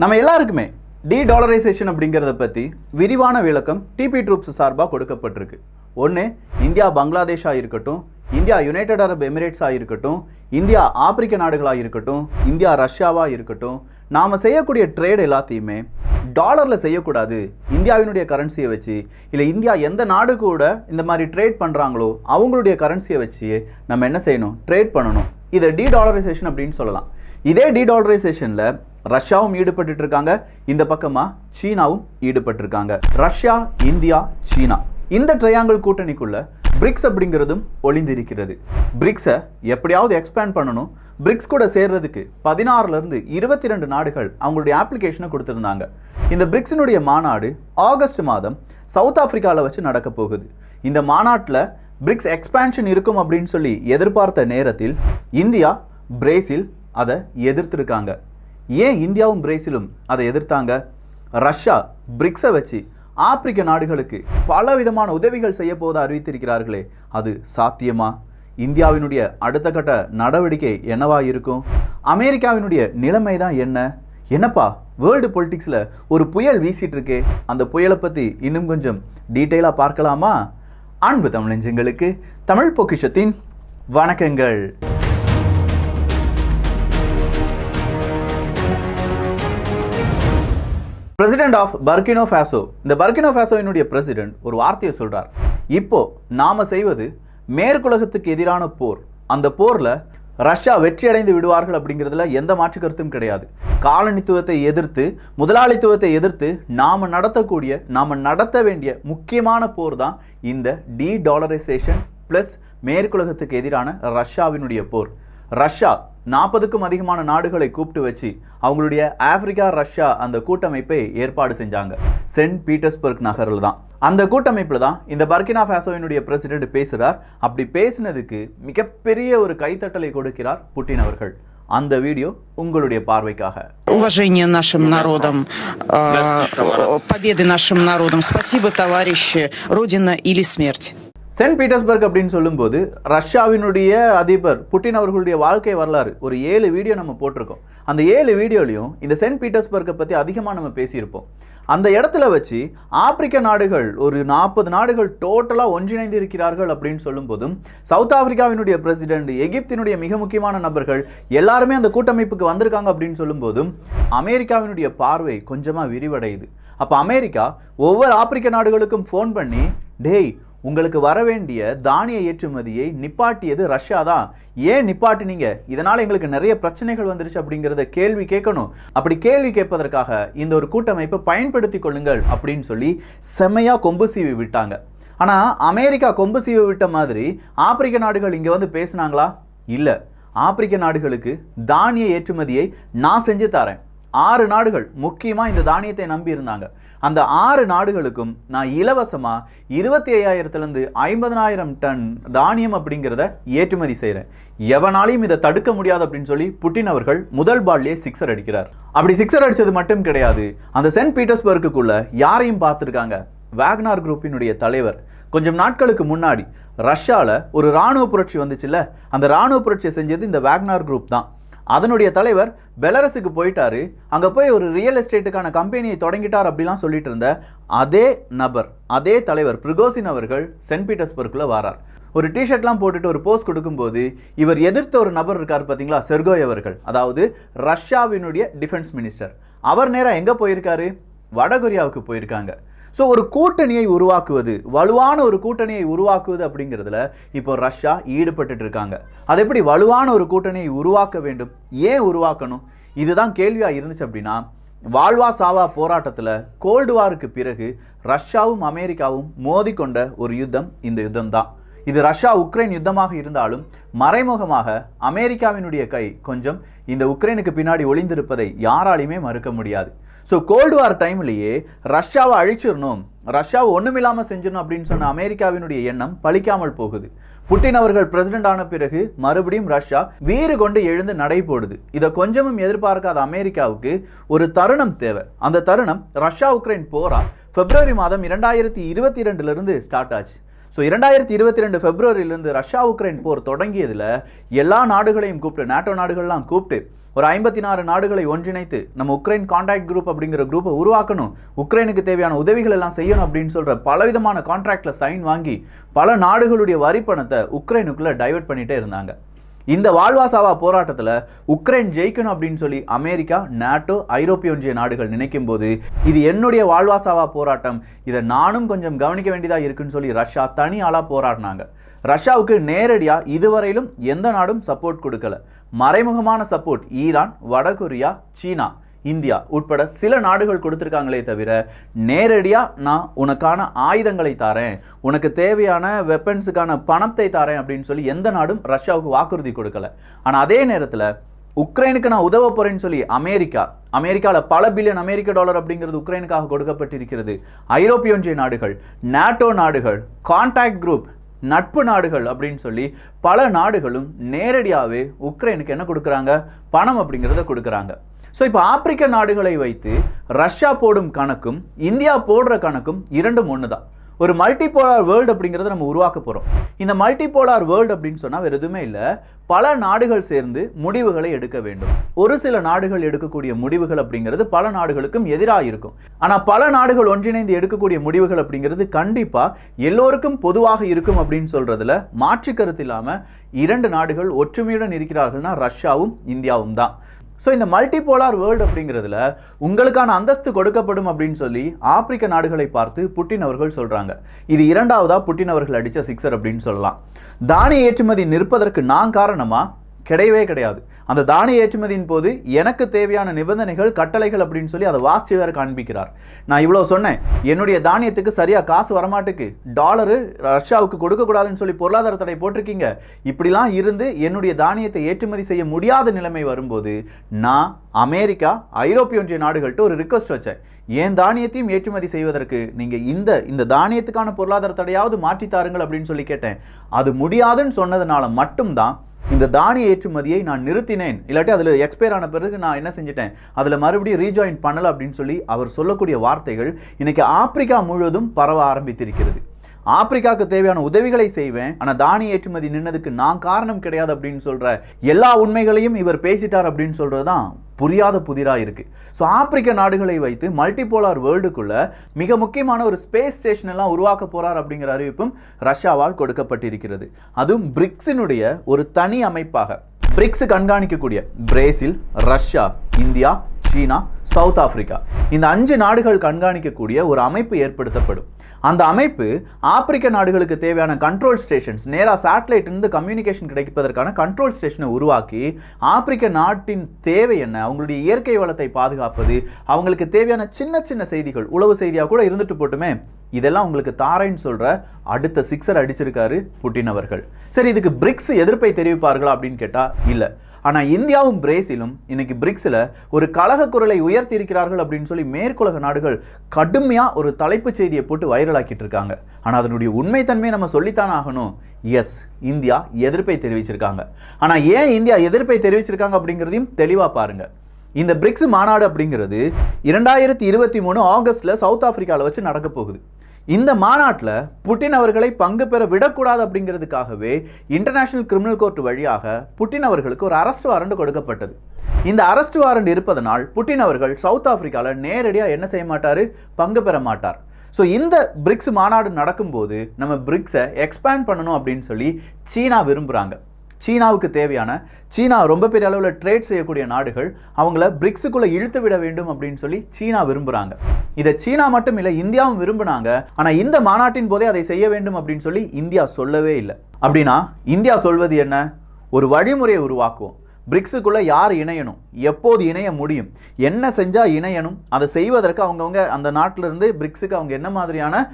நம்ம எல்லாருக்குமே D dollarisation அப்படிங்கிறத பற்றி விரிவான விளக்கம் டிபி ட்ரூப்ஸ் சார்பாக கொடுக்கப்பட்டிருக்கு. ஒன்று இந்தியா பங்களாதேஷாக இருக்கட்டும் இந்தியா யுனைடெட் அரப் எமிரேட்ஸாக இருக்கட்டும் இந்தியா ஆப்பிரிக்க நாடுகளாக இருக்கட்டும் இந்தியா ரஷ்யாவாக இருக்கட்டும் நாம் செய்யக்கூடிய ட்ரேட் எல்லாத்தையுமே டாலரில் செய்யக்கூடாது. இந்தியாவினுடைய கரன்சியை வச்சு இல்லை இந்தியா எந்த நாடு கூட இந்த மாதிரி ட்ரேட் பண்ணுறாங்களோ அவங்களுடைய கரன்சியை வச்சு நம்ம என்ன செய்யணும்? ட்ரேட் பண்ணணும். இதை டி டாலரைசேஷன் அப்படின்னு சொல்லலாம். இதே டி டாலரைசேஷனில் ரஷ்யாவும் ஈடுபட்டு இருக்காங்க இந்த பக்கமாக சீனாவும் ஈடுபட்டிருக்காங்க. Russia India China. இந்த ட்ரையாங்கிள் கூட்டணிக்குள்ள பிரிக்ஸ் அப்படிங்கிறதும் ஒளிந்திருக்கிறது. பிரிக்ஸை எப்படியாவது எக்ஸ்பேண்ட் பண்ணணும். பிரிக்ஸ் கூட சேர்றதுக்கு பதினாறுலேருந்து இருபத்தி ரெண்டு நாடுகள் அவங்களுடைய அப்ளிகேஷனை கொடுத்துருந்தாங்க. இந்த பிரிக்ஸினுடைய மாநாடு ஆகஸ்ட் மாதம் சவுத் ஆஃப்ரிக்காவில் வச்சு நடக்க போகுது. இந்த மாநாட்டில் பிரிக்ஸ் எக்ஸ்பேன்ஷன் இருக்கும் அப்படின்னு சொல்லி எதிர்பார்த்த நேரத்தில் இந்தியா பிரேசில் அதை எதிர்த்திருக்காங்க. ஏன் இந்தியாவும் பிரேசிலும் அதை எதிர்த்தாங்க? ரஷ்யா பிரிக்ஸை வச்சு ஆப்பிரிக்க நாடுகளுக்கு பல விதமான உதவிகள் செய்ய அறிவித்திருக்கிறார்களே அது சாத்தியமா? இந்தியாவினுடைய அடுத்த கட்ட நடவடிக்கை என்னவா இருக்கும்? அமெரிக்காவினுடைய நிலைமை தான் என்ன? என்னப்பா வேர்ல்டு பொலிட்டிக்ஸில் ஒரு புயல் வீசிட்டு இருக்கே அந்த புயலை பற்றி இன்னும் கொஞ்சம் டீட்டெயிலாக பார்க்கலாமா? அன்பு தமிழஞ்சங்களுக்கு தமிழ் பொக்கிஷத்தின் வணக்கங்கள். பிரசிடென்ட் ஆஃப் பர்கினோ ஃபேசோ இந்த பர்கினோ ஃபேசோவினுடைய பிரசிடென்ட் ஒரு வார்த்தையை சொல்கிறார் இப்போ நாம் செய்வது மேற்குலகத்துக்கு எதிரான போர். அந்த போரில் ரஷ்யா வெற்றி அடைந்து விடுவார்கள் அப்படிங்கிறதுல எந்த மாற்று கருத்தும் கிடையாது. காலனித்துவத்தை எதிர்த்து முதலாளித்துவத்தை எதிர்த்து நாம் நடத்தக்கூடிய நாம் நடத்த வேண்டிய முக்கியமான போர் தான் இந்த டி டாலரைசேஷன் ப்ளஸ் மேற்குலகத்துக்கு எதிரான ரஷ்யாவினுடைய போர். ரஷ்யா நாற்பதுக்கும் அதிகமான நாடுகளை கூப்பிட்டு வச்சு அவங்களுடைய ஆப்பிரிக்கா ரஷ்யா அந்த கூட்டமைப்பை ஏற்பாடு செஞ்சாங்க சென்ட் பீட்டர்ஸ்பர்க் நகரில் தான் அந்த கூட்டமைப்பில் தான் இந்த பர்கினா ஃபேசோவினுடைய பிரசிடென்ட் பேசுகிறார் அப்படி பேசினதுக்கு மிகப்பெரிய ஒரு கைத்தட்டலை கொடுக்கிறார் புட்டின் அவர்கள் அந்த வீடியோ உங்களுடைய பார்வைக்காக Уважение нашим народам, э, победы нашим народам. Спасибо, товарищи. Родина или смерть. சென்ட் பீட்டர்ஸ்பர்க் அப்படின்னு சொல்லும்போது ரஷ்யாவினுடைய அதிபர் புட்டின் அவர்களுடைய வாழ்க்கை வரலாறு. ஒரு ஏழு வீடியோ நம்ம போட்டிருக்கோம். அந்த ஏழு வீடியோலையும் இந்த சென்ட் பீட்டர்ஸ்பர்க்கை பற்றி அதிகமாக நம்ம பேசியிருப்போம். அந்த இடத்துல வச்சு ஆப்பிரிக்க நாடுகள் ஒரு நாற்பது நாடுகள் டோட்டலாக ஒன்றிணைந்து இருக்கிறார்கள் அப்படின்னு சொல்லும்போதும் சவுத் ஆப்பிரிக்காவினுடைய பிரசிடென்ட் எகிப்தினுடைய மிக முக்கியமான நபர்கள் எல்லாருமே அந்த கூட்டமைப்புக்கு வந்திருக்காங்க அப்படின்னு சொல்லும்போதும் அமெரிக்காவினுடைய பார்வை கொஞ்சமாக விரிவடையுது. அப்போ அமெரிக்கா ஒவ்வொரு ஆப்பிரிக்க நாடுகளுக்கும் ஃபோன் பண்ணி டேய் உங்களுக்கு வர வேண்டிய தானிய ஏற்றுமதியை நிப்பாட்டியது ரஷ்யா தான். ஏன் நிப்பாட்டினீங்க? இதனால் எங்களுக்கு நிறைய பிரச்சனைகள் வந்துருச்சு அப்படிங்கிறத கேள்வி கேட்கணும். அப்படி கேள்வி கேட்பதற்காக இந்த ஒரு கூட்டமைப்பை பயன்படுத்தி கொள்ளுங்கள் அப்படின்னு சொல்லி செம்மையாக கொம்பு சீவி விட்டாங்க. ஆனால் அமெரிக்கா கொம்பு சீவி விட்ட மாதிரி ஆப்பிரிக்க நாடுகள் இங்கே வந்து பேசுனாங்களா? இல்லை. ஆப்பிரிக்க நாடுகளுக்கு தானிய ஏற்றுமதியை நான் செஞ்சு தரேன். ஆறு நாடுகள் முக்கியமாக இந்த தானியத்தை நம்பி இருந்தாங்க. அந்த ஆறு நாடுகளுக்கும் நான் இலவசமாக இருபத்தி ஐயாயிரத்துலேருந்து ஐம்பதனாயிரம் டன் தானியம் அப்படிங்கிறத ஏற்றுமதி செய்கிறேன் எவனாலையும் இதை தடுக்க முடியாது அப்படின்னு சொல்லி புட்டின் அவர்கள் முதல் பால்லே சிக்ஸர் அடிக்கிறார். அப்படி சிக்ஸர் அடித்தது மட்டும் கிடையாது. அந்த சென்ட் பீட்டர்ஸ்பர்க்குள்ள யாரையும் பார்த்துருக்காங்க. வேக்னார் குரூப்பினுடைய தலைவர். கொஞ்சம் நாட்களுக்கு முன்னாடி ரஷ்யாவில் ஒரு இராணுவ புரட்சி வந்துச்சுல்ல? அந்த இராணுவ புரட்சியை செஞ்சது இந்த வேக்னார் குரூப் தான். அதனுடைய தலைவர் பெலரஸுக்கு போயிட்டாரு. அங்கே போய் ஒரு ரியல் எஸ்டேட்டுக்கான கம்பெனியை தொடங்கிட்டார் அப்படிலாம் சொல்லிட்டு இருந்த அதே நபர் அதே தலைவர் பிரிகோசின் அவர்கள் சென்ட் பீட்டர்ஸ்பர்க்கில் வரார். ஒரு டிஷர்ட்லாம் போட்டுட்டு ஒரு போஸ்ட் கொடுக்கும்போது இவர் எதிர்த்த ஒரு நபர் இருக்கார் பார்த்தீங்களா செர்கோய் அவர்கள். அதாவது ரஷ்யாவினுடைய டிஃபென்ஸ் மினிஸ்டர் அவர் நேராக எங்கே போயிருக்காரு? வடகொரியாவுக்கு போயிருக்காங்க. ஸோ ஒரு கூட்டணியை உருவாக்குவது வலுவான ஒரு கூட்டணியை உருவாக்குவது அப்படிங்கிறதுல இப்போ ரஷ்யா ஈடுபட்டு இருக்காங்க. அது எப்படி வலுவான ஒரு கூட்டணியை உருவாக்க வேண்டும்? ஏன் உருவாக்கணும்? இதுதான் கேள்வியாக இருந்துச்சு அப்படின்னா வாழ்வா சாவா போராட்டத்தில் கோல்டு வாருக்கு பிறகு ரஷ்யாவும் அமெரிக்காவும் மோதிக்கொண்ட ஒரு யுத்தம் இந்த யுத்தம் தான். இது ரஷ்யா உக்ரைன் யுத்தமாக இருந்தாலும் மறைமுகமாக அமெரிக்காவினுடைய கை கொஞ்சம் இந்த உக்ரைனுக்கு பின்னாடி ஒளிந்திருப்பதை யாராலையுமே மறுக்க முடியாது. ஸோ கோல்டு வார் டைம்லேயே ரஷ்யாவை அழிச்சிடணும். ரஷ்யாவை ஒன்றுமில்லாமல் செஞ்சிடணும் அப்படின்னு சொன்ன அமெரிக்காவினுடைய எண்ணம் பழிக்காமல் போகுது. புட்டின் அவர்கள் பிரசிடென்ட் ஆன பிறகு மறுபடியும் ரஷ்யா வீறு கொண்டு எழுந்து நடை போடுது. இதை கொஞ்சமும் எதிர்பார்க்காத அமெரிக்காவுக்கு ஒரு தருணம் தேவை. அந்த தருணம் ரஷ்யா உக்ரைன் போரா பிப்ரவரி மாதம் இரண்டாயிரத்தி இருபத்தி ரெண்டுலேருந்து ஸ்டார்ட் ஆச்சு. ஸோ இரண்டாயிரத்தி இருபத்தி ரெண்டு பிப்ரவரியிலிருந்து ரஷ்யா உக்ரைன் போர் தொடங்கியதில் எல்லா நாடுகளையும் கூப்பிட்டு நாட்டோ நாடுகள்லாம் கூப்பிட்டு ஒரு ஐம்பத்தி நாலு நாடுகளை ஒன்றிணைத்து நம்ம உக்ரைன் கான்ட்ராக்ட் குரூப் அப்படிங்கிற குரூப்பை உருவாக்கணும் உக்ரைனுக்கு தேவையான உதவிகள் எல்லாம் செய்யணும் அப்படின்னு சொல்கிற பலவிதமான கான்ட்ராக்டில் சைன் வாங்கி பல நாடுகளுடைய வரி பணத்தை உக்ரைனுக்குள்ள டைவர்ட் பண்ணிகிட்டே இருந்தாங்க. இந்த வாழ்வாசாவா போராட்டத்தில் உக்ரைன் ஜெயிக்கணும் அப்படின்னு சொல்லி அமெரிக்கா நாட்டோ ஐரோப்பிய ஒன்றிய நாடுகள் நினைக்கும் போது இது என்னுடைய வாழ்வாசாவா போராட்டம். இதை நானும் கொஞ்சம் கவனிக்க வேண்டியதாக இருக்குன்னு சொல்லி ரஷ்யா தனி ஆளாக போராடினாங்க. ரஷ்யாவுக்கு நேரடியாக இதுவரையிலும் எந்த நாடும் சப்போர்ட் கொடுக்கல. மறைமுகமான சப்போர்ட் ஈரான் வடகொரியா சீனா. இந்தியா உட்பட சில நாடுகள் கொடுத்துருக்காங்களே தவிர நேரடியாக நான் உனக்கான ஆயுதங்களை தாரேன். உனக்கு தேவையான வெப்பன்ஸுக்கான பணத்தை தாரேன் அப்படின்னு சொல்லி எந்த நாடும் ரஷ்யாவுக்கு வாக்குறுதி கொடுக்கல. ஆனால் அதே நேரத்தில் உக்ரைனுக்கு நான் உதவ போகிறேன்னு சொல்லி அமெரிக்கா அமெரிக்காவில் பல பில்லியன் அமெரிக்க டாலர் அப்படிங்கிறது உக்ரைனுக்காக கொடுக்கப்பட்டிருக்கிறது. ஐரோப்பிய ஒன்றிய நாடுகள் நாட்டோ நாடுகள் கான்டாக்ட் குரூப் நட்பு நாடுகள் அப்படின்னு சொல்லி பல நாடுகளும் நேரடியாகவே உக்ரைனுக்கு என்ன கொடுக்குறாங்க? பணம் அப்படிங்கிறத கொடுக்குறாங்க. ஸோ இப்போ ஆப்பிரிக்க நாடுகளை வைத்து ரஷ்யா போடும் கணக்கும் இந்தியா போடுற கணக்கும் இரண்டும் ஒன்று தான் ஒரு மல்டிபோலார் வேர்ல்டு அப்படிங்கிறத நம்ம உருவாக்க போகிறோம் இந்த மல்டிபோலார் வேர்ல்டு அப்படின்னு சொன்னால் வேறு எதுவுமே இல்லை. பல நாடுகள் சேர்ந்து முடிவுகளை எடுக்க வேண்டும். ஒரு சில நாடுகள் எடுக்கக்கூடிய முடிவுகள் அப்படிங்கிறது பல நாடுகளுக்கும் எதிராக இருக்கும். ஆனால் பல நாடுகள் ஒன்றிணைந்து எடுக்கக்கூடிய முடிவுகள் அப்படிங்கிறது கண்டிப்பாக எல்லோருக்கும் பொதுவாக இருக்கும் அப்படின்னு சொல்கிறதுல மாற்று கருத்து இல்லாமல் இரண்டு நாடுகள் ஒற்றுமையுடன் இருக்கிறார்கள்னா ரஷ்யாவும் இந்தியாவும் தான். ஸோ இந்த மல்டிபோலார் வேர்ல்டு அப்படிங்கிறதுல உங்களுக்கான அந்தஸ்து கொடுக்கப்படும் அப்படின்னு சொல்லி ஆப்பிரிக்க நாடுகளை பார்த்து புட்டின் அவர்கள் சொல்கிறாங்க இது இரண்டாவதாக புட்டின் அவர்கள் அடித்த சிக்ஸர் அப்படின்னு சொல்லலாம். தானிய ஏற்றுமதி நிற்பதற்கு நான் காரணமாக கிடையவே கிடையாது. அந்த தானிய ஏற்றுமதியின் போது எனக்கு தேவையான நிபந்தனைகள் கட்டளைகள் அப்படின்னு சொல்லி அதை வாசிச்சு வேற காண்பிக்கிறார். நான் இவ்வளோ சொன்னேன். என்னுடைய தானியத்துக்கு சரியாக காசு வரமாட்டுக்கு. டாலரு ரஷ்யாவுக்கு கொடுக்கக்கூடாதுன்னு சொல்லி பொருளாதார தடை போட்டிருக்கீங்க. இப்படிலாம் இருந்து என்னுடைய தானியத்தை ஏற்றுமதி செய்ய முடியாத நிலைமை வரும்போது நான் அமெரிக்கா ஐரோப்பிய ஒன்றிய நாடுகள்கிட்ட ஒரு ரிக்வஸ்ட் வச்சேன். ஏன் தானியத்தையும் ஏற்றுமதி செய்வதற்கு? நீங்கள் இந்த இந்த தானியத்துக்கான பொருளாதார தடையாவது மாற்றி தாருங்கள் அப்படின்னு சொல்லி கேட்டேன். அது முடியாதுன்னு சொன்னதுனால மட்டும்தான் இந்த தானிய ஏற்றுமதியை நான் நிறுத்தினேன். இல்லாட்டி அதில் எக்ஸ்பயர் ஆன பிறகு நான் என்ன செஞ்சிட்டேன்? அதில் மறுபடியும் ரீஜாயின் பண்ணலை அப்படின்னு சொல்லி அவர் சொல்லக்கூடிய வார்த்தைகள் இன்றைக்கி ஆப்பிரிக்கா முழுவதும் பரவ ஆரம்பித்திருக்கிறது. ஆப்பிரிக்காவுக்கு தேவையான உதவிகளை செய்வேன் ஆனால் தானிய ஏற்றுமதி நின்னதுக்கு நான் காரணம் கிடையாது அப்படின்னு சொல்கிற எல்லா உண்மைகளையும் இவர் பேசிட்டார் அப்படின்னு சொல்கிறது தான் புரியாத புதிராக இருக்குது ஸோ ஆப்பிரிக்க நாடுகளை வைத்து மல்டிபோலார் வேர்ல்டுக்குள்ளே மிக முக்கியமான ஒரு ஸ்பேஸ் ஸ்டேஷன் எல்லாம் உருவாக்க போகிறார் அப்படிங்கிற அறிவிப்பும் ரஷ்யாவால் கொடுக்கப்பட்டிருக்கிறது. அதுவும் பிரிக்ஸினுடைய ஒரு தனி அமைப்பாக BRICS கண்காணிக்கக்கூடிய Brazil Russia India China South Africa. இந்த அஞ்சு நாடுகள் கண்காணிக்கக்கூடிய ஒரு அமைப்பு ஏற்படுத்தப்படும். அந்த அமைப்பு ஆப்பிரிக்க நாடுகளுக்கு தேவையான கண்ட்ரோல் ஸ்டேஷன்ஸ் நேராக சேட்டலைட்லேருந்து கம்யூனிகேஷன் கிடைப்பதற்கான கண்ட்ரோல் ஸ்டேஷனை உருவாக்கி ஆப்பிரிக்க நாட்டின் தேவை என்ன அவங்களுடைய இயற்கை வளத்தை பாதுகாப்பது அவங்களுக்கு தேவையான சின்ன சின்ன செய்திகள் உளவு செய்தியாக கூட இருந்துட்டு போட்டுமே இதெல்லாம் உங்களுக்கு தாரைன்னு சொல்கிற அடுத்த சிக்ஸர் அடிச்சிருக்காரு புட்டின் அவர்கள். சரி இதுக்கு பிரிக்ஸ் எதிர்ப்பை தெரிவிப்பார்களா அப்படின்னு கேட்டால் இல்லை. ஆனால் இந்தியாவும் பிரேசிலும் இன்னைக்கு பிரிக்ஸில் ஒரு கலக குரலை உயர்த்தி இருக்கிறார்கள் அப்படின்னு சொல்லி மேற்குலக நாடுகள் கடுமையாக ஒரு தலைப்புச் செய்தியை போட்டு வைரலாக்கிட்டு இருக்காங்க. ஆனால் அதனுடைய உண்மைத்தன்மையை நம்ம சொல்லித்தான் ஆகணும். எஸ் இந்தியா எதிர்ப்பை தெரிவிச்சிருக்காங்க. ஆனால் ஏன் இந்தியா எதிர்ப்பை தெரிவிச்சிருக்காங்க அப்படிங்கிறதையும் தெளிவாக பாருங்க. இந்த பிரிக்ஸ் மாநாடு அப்படிங்கிறது இரண்டாயிரத்தி இருபத்தி மூணு ஆகஸ்ட்ல சவுத் ஆப்பிரிக்காவில் வச்சு நடக்க போகுது. இந்த மாநாட்டில் புட்டின் அவர்களை பங்கு பெற விடக்கூடாது அப்படிங்கிறதுக்காகவே இன்டர்நேஷனல் கிரிமினல் கோர்ட் வழியாக புட்டின் அவர்களுக்கு ஒரு அரெஸ்ட் வாரண்ட் கொடுக்கப்பட்டது. இந்த அரெஸ்ட் வாரண்ட் இருப்பதனால் புட்டின் அவர்கள் சவுத் ஆப்பிரிக்காவில் நேரடியாக என்ன செய்ய மாட்டார்? பங்கு பெற மாட்டார். ஸோ இந்த பிரிக்ஸ் மாநாடு நடக்கும்போது நம்ம பிரிக்ஸை எக்ஸ்பேண்ட் பண்ணணும் அப்படின்னு சொல்லி சீனா விரும்புகிறாங்க சீனாவுக்கு தேவையான சீனா ரொம்ப பெரிய அளவில் ட்ரேட் செய்யக்கூடிய நாடுகள் அவங்கள பிரிக்ஸுக்குள்ளே இழுத்து விட வேண்டும் அப்படின்னு சொல்லி சீனா விரும்புகிறாங்க இதை சீனா மட்டும் இல்லை இந்தியாவும் விரும்புனாங்க. ஆனால் இந்த மாநாட்டின் போதே அதை செய்ய வேண்டும் அப்படின்னு சொல்லி இந்தியா சொல்லவே இல்லை. அப்படின்னா இந்தியா சொல்வது என்ன? ஒரு வழிமுறையை உருவாக்குவோம். பிரிக்ஸுக்குள்ளே யார் இணையணும்? எப்போது இணைய முடியும்? என்ன செஞ்சால் இணையணும்? அதை செய்வதற்கு அவங்கவுங்க அந்த நாட்டிலிருந்து பிரிக்ஸுக்கு அவங்க என்ன மாதிரியான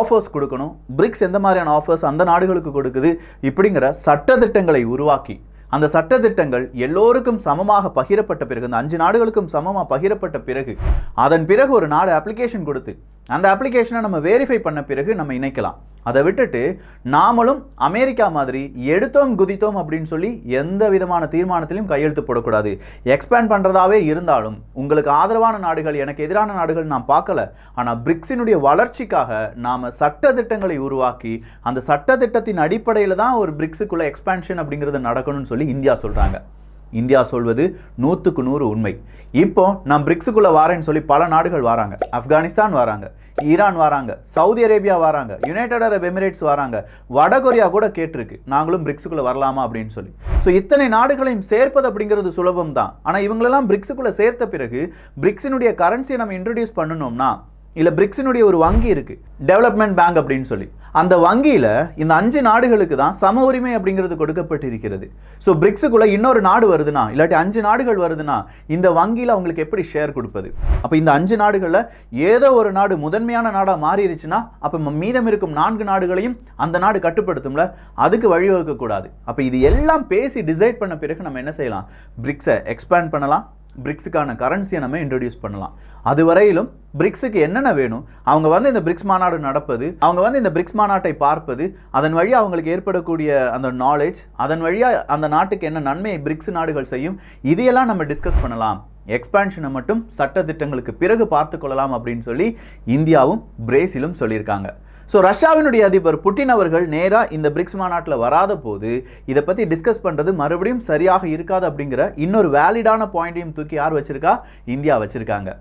ஆஃபர்ஸ் கொடுக்கணும்? பிரிக்ஸ் எந்த மாதிரியான ஆஃபர்ஸ் அந்த நாடுகளுக்கு கொடுக்குது? இப்படிங்கிற சட்டத்திட்டங்களை உருவாக்கி அந்த சட்டத்திட்டங்கள் எல்லோருக்கும் சமமாக பகிரப்பட்ட பிறகு இந்த அஞ்சு நாடுகளுக்கும் சமமாக பகிரப்பட்ட பிறகு அதன் பிறகு ஒரு நாடு அப்ளிகேஷன் கொடுத்து அந்த அப்ளிகேஷனை நம்ம வெரிஃபை பண்ண பிறகு நம்ம இணைக்கலாம். அதை விட்டுட்டு நாமளும் அமெரிக்கா மாதிரி எடுத்தோம் குதித்தோம் அப்படின்னு சொல்லி எந்த விதமான தீர்மானத்திலையும் கையெழுத்து போடக்கூடாது. எக்ஸ்பேண்ட் பண்ணுறதாவே இருந்தாலும் உங்களுக்கு ஆதரவான நாடுகள் எனக்கு எதிரான நாடுகள் நான் பார்க்கல. ஆனால் பிரிக்ஸினுடைய வளர்ச்சிக்காக நாம் சட்டத்திட்டங்களை உருவாக்கி அந்த சட்டத்திட்டத்தின் அடிப்படையில் தான் ஒரு பிரிக்ஸுக்குள்ள எக்ஸ்பேன்ஷன் அப்படிங்கிறது நடக்கணும்னு சொல்லி இந்தியா சொல்கிறாங்க இந்தியா சொல்வது நூற்றுக்கு நூறு உண்மை. இப்போ நான் பிரிக்ஸுக்குள்ளே வாரேன்னு சொல்லி பல நாடுகள் வராங்க. ஆப்கானிஸ்தான் வராங்க. ஈரான் வராங்க. சவுதி அரேபியா வராங்க. யுனைடெட் அரப் எமிரேட்ஸ் வராங்க. வடகொரியா கூட கேட்டிருக்கு. நாங்களும் பிரிக்ஸுக்குள்ளே வரலாமா அப்படின்னு சொல்லி. ஸோ இத்தனை நாடுகளையும் சேர்ப்பது அப்படிங்கிறது சுலபம் தான். ஆனால் இவங்களெல்லாம் பிரிக்ஸுக்குள்ளே சேர்த்த பிறகு பிரிக்ஸினுடைய கரன்சியை நம்ம இன்ட்ரடியூஸ் பண்ணணும்னா இல்லை பிரிக்ஸினுடைய ஒரு வங்கி இருக்குது டெவலப்மெண்ட் பேங்க் அப்படின்னு சொல்லி. அந்த வங்கியில் இந்த அஞ்சு நாடுகளுக்கு தான் சம உரிமை அப்படிங்கிறது கொடுக்கப்பட்டிருக்கிறது. ஸோ பிரிக்ஸுக்குள்ளே இன்னொரு நாடு வருதுன்னா இல்லாட்டி அஞ்சு நாடுகள் வருதுன்னா இந்த வங்கியில் அவங்களுக்கு எப்படி ஷேர் கொடுப்பது? அப்போ இந்த அஞ்சு நாடுகளில் ஏதோ ஒரு நாடு முதன்மையான நாடாக மாறிடுச்சுன்னா அப்போ மீதம் இருக்கும் நான்கு நாடுகளையும் அந்த நாடு கட்டுப்படுத்தும்ல அதுக்கு வழிவகுக்கக்கூடாது. அப்போ இது எல்லாம் பேசி டிசைட் பண்ண பிறகு நம்ம என்ன செய்யலாம்? பிரிக்ஸை எக்ஸ்பேண்ட் பண்ணலாம். பிரிக்ஸுக்கான கரன்சியை நம்ம இன்ட்ரடியூஸ் பண்ணலாம். அது வரையிலும் பிரிக்ஸுக்கு என்னென்ன வேணும்? அவங்க வந்து இந்த பிரிக்ஸ் மாநாடு நடப்பது அவங்க வந்து இந்த பிரிக்ஸ் மாநாட்டை பார்ப்பது அதன் வழியாக அவங்களுக்கு ஏற்படக்கூடிய அந்த நாலேஜ் அதன் வழியாக அந்த நாட்டுக்கு என்ன நன்மையை பிரிக்ஸ் நாடுகள் செய்யும் இதையெல்லாம் நம்ம டிஸ்கஸ் பண்ணலாம். எக்ஸ்பான்ஷனை மட்டும் சட்டத்திட்டங்களுக்கு பிறகு பார்த்து கொள்ளலாம் அப்படின்னு சொல்லி இந்தியாவும் பிரேசிலும் சொல்லியிருக்காங்க. ஸோ ரஷ்யாவினுடைய அதிபர் புட்டின் அவர்கள் நேராக இந்த பிரிக்ஸ் மாநாட்டில் வராத போது இதை பற்றி டிஸ்கஸ் பண்ணுறது மறுபடியும் சரியாக இருக்காது அப்படிங்கிற இன்னொரு வேலிடான பாயிண்ட்டையும் தூக்கி யார் வச்சிருக்கா? இந்தியா வச்சுருக்காங்க.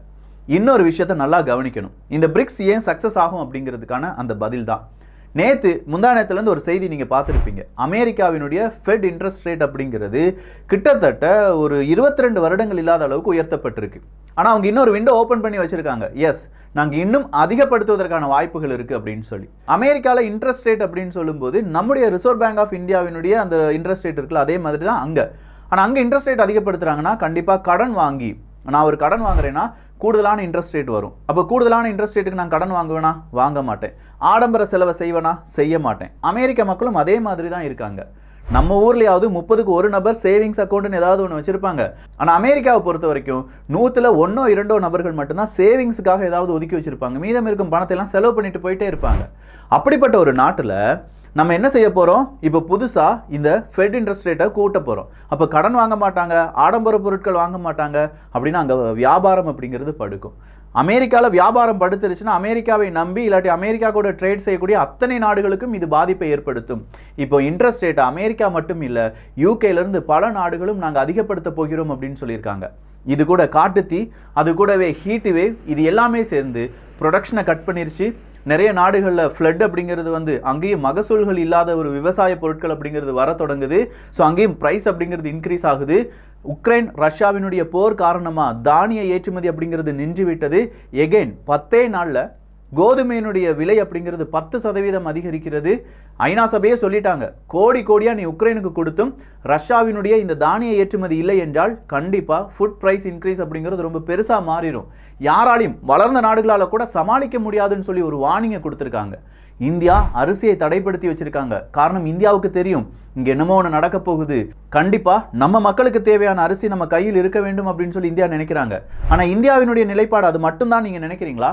இன்னொரு விஷயத்தை நல்லா கவனிக்கணும். இந்த பிரிக்ஸ் ஏன் சக்ஸஸ் ஆகும் அப்படிங்கிறதுக்கான அந்த பதில் தான். நேற்று முந்தானத்துலேருந்து ஒரு செய்தி நீங்கள் பார்த்துருப்பீங்க. அமெரிக்காவினுடைய ஃபெட் இன்ட்ரெஸ்ட் ரேட் அப்படிங்கிறது கிட்டத்தட்ட ஒரு 22 வருடங்கள் இல்லாத அளவுக்கு உயர்த்தப்பட்டிருக்கு. ஆனால் அவங்க இன்னொரு விண்டோ ஓப்பன் பண்ணி வச்சுருக்காங்க. எஸ் நாங்கள் இன்னும் அதிகப்படுத்துவதற்கான வாய்ப்புகள் இருக்குது அப்படின்னு சொல்லி. அமெரிக்காவில் இன்ட்ரெஸ்ட் ரேட் அப்படின்னு சொல்லும்போது நம்முடைய ரிசர்வ் பேங்க் ஆஃப் இந்தியாவினுடைய அந்த இன்ட்ரெஸ்ட் ரேட் இருக்குல்ல அதே மாதிரி தான் அங்கே. ஆனால் அங்கே இன்ட்ரெஸ்ட் ரேட் அதிகப்படுத்துகிறாங்கன்னா கண்டிப்பாக கடன் வாங்கி நான் ஒரு கடன் வாங்குறேன்னா கூடுதலான இன்ட்ரெஸ்ட் ரேட் வரும். அப்போ கூடுதலான இன்ட்ரெஸ்ட் ரேட்டுக்கு நான் கடன் வாங்குவேனா? வாங்க மாட்டேன். ஆடம்பர செலவை செய்வேனா? செய்ய மாட்டேன். அமெரிக்க மக்களும் அதே மாதிரி தான் இருக்காங்க. நம்ம ஊர்லயாவது முப்பதுக்கு ஒரு நபர் சேவிங்ஸ் அக்கௌண்ட்னு ஏதாவது ஒன்று வச்சிருப்பாங்க. ஆனால் அமெரிக்காவை பொறுத்த வரைக்கும் நூற்றில் ஒன்றோ இரண்டோ நபர்கள் மட்டும்தான் சேவிங்ஸுக்காக ஏதாவது ஒதுக்கி வச்சிருப்பாங்க. மீதம் இருக்கும் பணத்தை எல்லாம் செலவு பண்ணிட்டு போயிட்டே இருப்பாங்க. அப்படிப்பட்ட ஒரு நாட்டில் நம்ம என்ன செய்ய போகிறோம் இப்போ புதுசாக இந்த ஃபெட் இன்ட்ரெஸ்ட் ரேட்டை கூட்ட போகிறோம் அப்போ கடன் வாங்க மாட்டாங்க ஆடம்பர பொருட்கள் வாங்க மாட்டாங்க அப்படின்னா அங்கே வியாபாரம் அப்படிங்கிறது படுக்கும். அமெரிக்காவில் வியாபாரம் படுத்துருச்சுன்னா அமெரிக்காவை நம்பி இல்லாட்டி அமெரிக்கா கூட ட்ரேட் செய்யக்கூடிய அத்தனை நாடுகளுக்கும் இது பாதிப்பை ஏற்படுத்தும். இப்போ இன்ட்ரெஸ்ட் ரேட் அமெரிக்கா மட்டும் இல்லை யூகேலேருந்து பல நாடுகளும் நாங்கள் அதிகப்படுத்த போகிறோம் அப்படின்னு சொல்லியிருக்காங்க. இது கூட காட்டுத்தீ அது கூடவே ஹீட்டு வேவ் இது எல்லாமே சேர்ந்து ப்ரொடக்ஷனை கட் பண்ணிருச்சு. நிறைய நாடுகளில் ஃப்ளட் அப்படிங்கிறது வந்து அங்கேயும் மகசூல்கள் இல்லாத ஒரு விவசாய பொருட்கள் அப்படிங்கிறது வர தொடங்குது. ஸோ அங்கேயும் ப்ரைஸ் அப்படிங்கிறது இன்க்ரீஸ் ஆகுது. உக்ரைன் ரஷ்யாவினுடைய போர் காரணமாக தானிய ஏற்றுமதி அப்படிங்கிறது நின்று விட்டது எகெயின் பத்தே நாளில் கோதுமையினுடைய விலை அப்படிங்கிறது பத்து சதவீதம் அதிகரிக்கிறது. ஐநா சபையே சொல்லிட்டாங்க கோடி கோடியாக நீ உக்ரைனுக்கு கொடுத்தும் ரஷ்யாவினுடைய இந்த தானிய ஏற்றுமதி இல்லை என்றால் கண்டிப்பாக ஃபுட் ப்ரைஸ் இன்க்ரீஸ் அப்படிங்கிறது ரொம்ப பெருசாக மாறிடும் யாராலையும் வளர்ந்த நாடுகளால் கூட சமாளிக்க முடியாதுன்னு சொல்லி ஒரு வார்னிங்கை கொடுத்துருக்காங்க. இந்தியா அரிசியை தடைப்படுத்தி வச்சிருக்காங்க. காரணம் இந்தியாவுக்கு தெரியும். இங்கே என்னமோ ஒன்று நடக்க போகுது. கண்டிப்பாக நம்ம மக்களுக்கு தேவையான அரிசி நம்ம கையில் இருக்க வேண்டும் அப்படின்னு சொல்லி இந்தியா நினைக்கிறாங்க. ஆனால் இந்தியாவினுடைய நிலைப்பாடு அது மட்டும்தான் நீங்கள் நினைக்கிறீங்களா?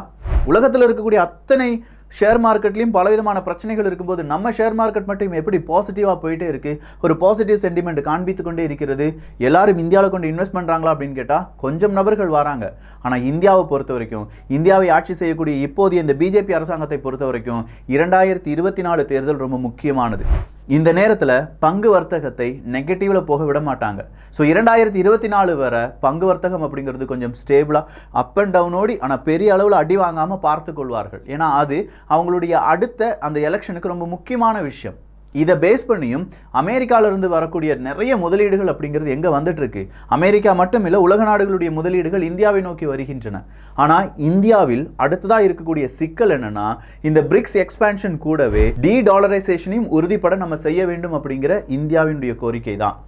உலகத்தில் இருக்கக்கூடிய அத்தனை ஷேர் மார்க்கெட்லையும் பலவிதமான பிரச்சனைகள் இருக்கும்போது நம்ம ஷேர் மார்க்கெட் மட்டும் எப்படி பாசிட்டிவாக போயிட்டே இருக்குது ஒரு பாசிட்டிவ் சென்டிமெண்ட் காண்பித்து கொண்டே இருக்கிறது எல்லாரும் இந்தியாவில் கொண்டு இன்வெஸ்ட் பண்ணுறாங்களா அப்படின்னு கேட்டால் கொஞ்சம் நபர்கள் வராங்க. ஆனால் இந்தியாவை பொறுத்த வரைக்கும் இந்தியாவை ஆட்சி செய்யக்கூடிய இப்போதைய இந்த பிஜேபி அரசாங்கத்தை பொறுத்த வரைக்கும் இரண்டாயிரத்தி இருபத்தி நாலு தேர்தல் ரொம்ப முக்கியமானது. இந்த நேரத்தில் பங்கு வர்த்தகத்தை நெகட்டிவில் போக விட மாட்டாங்க. ஸோ இரண்டாயிரத்தி இருபத்தி நாலு வரை பங்கு வர்த்தகம் அப்படிங்கிறது கொஞ்சம் ஸ்டேபிளாக அப் அண்ட் டவுனோடி ஆனால் பெரிய அளவில் அடி வாங்காமல் பார்த்து கொள்வார்கள். ஏன்னா அது அவங்களுடைய அடுத்த அந்த எலெக்ஷனுக்கு ரொம்ப முக்கியமான விஷயம். இதை பேஸ் பண்ணியும் அமெரிக்காவிலிருந்து வரக்கூடிய நிறைய முதலீடுகள் அப்படிங்கிறது எங்கே வந்துட்டுருக்கு? அமெரிக்கா மட்டும் இல்லை உலக நாடுகளுடைய முதலீடுகள் இந்தியாவை நோக்கி வருகின்றன. ஆனால் இந்தியாவில் அடுத்ததாக இருக்கக்கூடிய சிக்கல் என்னன்னா இந்த பிரிக்ஸ் எக்ஸ்பான்ஷன் கூடவே டி டாலரைசேஷனையும் உறுதிப்பட நம்ம செய்ய வேண்டும் அப்படிங்கிற இந்தியாவினுடைய கோரிக்கை தான்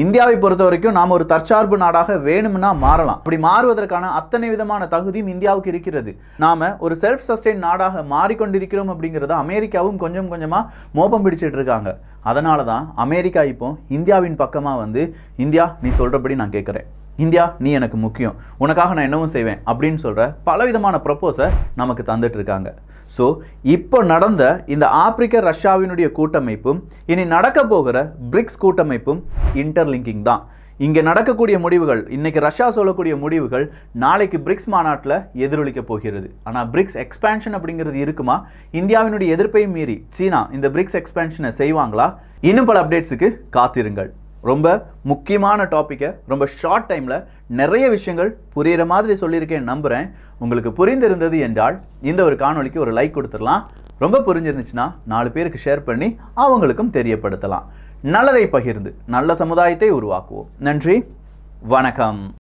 இந்தியாவை பொறுத்த வரைக்கும் நாம் ஒரு தற்சார்பு நாடாக வேணும்னா மாறலாம். அப்படி மாறுவதற்கான அத்தனை விதமான தகுதியும் இந்தியாவுக்கு இருக்கிறது. நாம் ஒரு செல்ஃப் சஸ்டெயின் நாடாக மாறிக்கொண்டிருக்கிறோம் அப்படிங்கிறத அமெரிக்காவும் கொஞ்சம் கொஞ்சமாக மோப்பம் பிடிச்சிட்டு இருக்காங்க. அதனால தான் அமெரிக்கா இப்போ இந்தியாவின் பக்கமாக வந்து இந்தியா நீ சொல்கிறபடி நான் கேட்குறேன். இந்தியா நீ எனக்கு முக்கியம். உனக்காக நான் என்னவும் செய்வேன். அப்படின்னு சொல்கிற பலவிதமான ப்ரப்போஸை நமக்கு தந்துட்டு இருக்காங்க. ஸோ இப்போ நடந்த இந்த ஆப்பிரிக்க ரஷ்யாவினுடைய கூட்டமைப்பும் இனி நடக்க போகிற பிரிக்ஸ் கூட்டமைப்பும் இன்டர்லிங்கிங் தான். இங்கே நடக்கக்கூடிய முடிவுகள் இன்னைக்கு ரஷ்யா சொல்லக்கூடிய முடிவுகள் நாளைக்கு பிரிக்ஸ் மாநாட்டில் எதிரொலிக்க போகிறது. ஆனால் பிரிக்ஸ் எக்ஸ்பேன்ஷன் அப்படிங்கிறது இருக்குமா? இந்தியாவினுடைய எதிர்ப்பையும் மீறி சீனா இந்த பிரிக்ஸ் எக்ஸ்பேன்ஷனை செய்வாங்களா? இன்னும் பல அப்டேட்ஸுக்கு காத்திருங்கள். ரொம்ப முக்கியமான டாப்பிக்கை ரொம்ப ஷார்ட் டைமில் நிறைய விஷயங்கள் புரிகிற மாதிரி சொல்லியிருக்கேன் நம்புகிறேன் உங்களுக்கு புரிந்திருந்தது என்றால் இந்த ஒரு காணொலிக்கு ஒரு லைக் கொடுத்துடலாம். ரொம்ப புரிஞ்சிருந்துச்சுன்னா நாலு பேருக்கு ஷேர் பண்ணி அவங்களுக்கும் தெரியப்படுத்தலாம். நல்லதை பகிர்ந்து நல்ல சமுதாயத்தை உருவாக்குவோம். நன்றி வணக்கம்.